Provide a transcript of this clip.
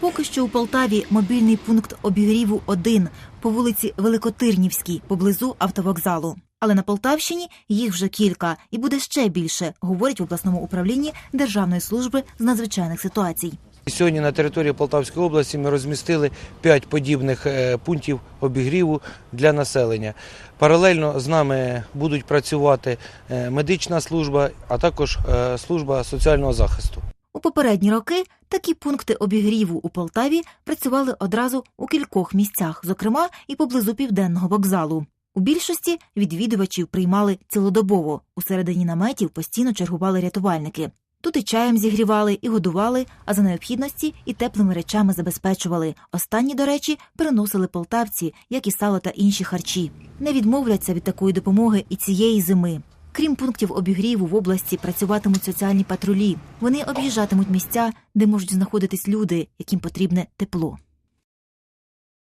Поки що у Полтаві мобільний пункт обігріву 1 по вулиці Великотирнівській, поблизу автовокзалу. Але на Полтавщині їх вже кілька і буде ще більше, говорять в обласному управлінні Державної служби з надзвичайних ситуацій. Сьогодні на території Полтавської області ми розмістили 5 подібних е, пунктів обігріву для населення. Паралельно з нами будуть працювати е, медична служба, а також е, служба соціального захисту. Попередні роки такі пункти обігріву у Полтаві працювали одразу у кількох місцях, зокрема і поблизу південного вокзалу. У більшості відвідувачів приймали цілодобово. У середині наметів постійно чергували рятувальники. Тут і чаєм зігрівали, і годували, а за необхідності і теплими речами забезпечували. Останні, до речі, переносили полтавці, як і сало та інші харчі. Не відмовляться від такої допомоги і цієї зими. Крім пунктів обігріву в області працюватимуть соціальні патрулі. Вони об'їжджатимуть місця, де можуть знаходитись люди, яким потрібне тепло.